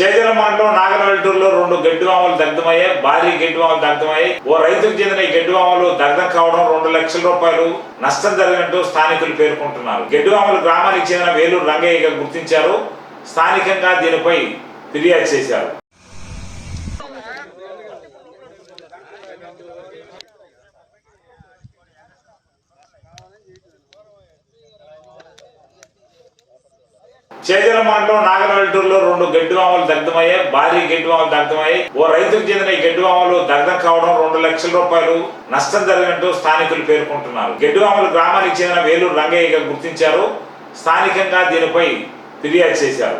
చేజల మండలం నాగరవెల్టూరులో రెండు గడ్డివాములు దగ్ధమయ్యాయి భారీ గడ్డివాములు దగ్ధమయ్యాయి. ఓ రైతుకు చెందిన ఈ గడ్డివాములు దగ్ధం కావడం రెండు లక్షల రూపాయలు నష్టం జరిగినట్టు స్థానికులు పేర్కొంటున్నారు. గడ్డివాములు గ్రామానికి చెందిన వేలూరు రంగయ్యగా గుర్తించారు. స్థానికంగా దీనిపై ఫిర్యాదు చేశారు. చేజల మండలం నాగరవెల్టూరులో రెండు గడ్డివామలు దగ్ధమయ్యాయి భారీ గడ్డివాములు దగ్ధమయ్యాయి. ఓ రైతుకు చెందిన ఈ గడ్డివాములు దగ్ధం కావడం రెండు లక్షల రూపాయలు నష్టం జరిగినట్టు స్థానికులు పేర్కొంటున్నారు. గడ్డివాములు గ్రామానికి చెందిన వేలూరు రంగయ్యగా గుర్తించారు. స్థానికంగా దీనిపై ఫిర్యాదు చేశారు.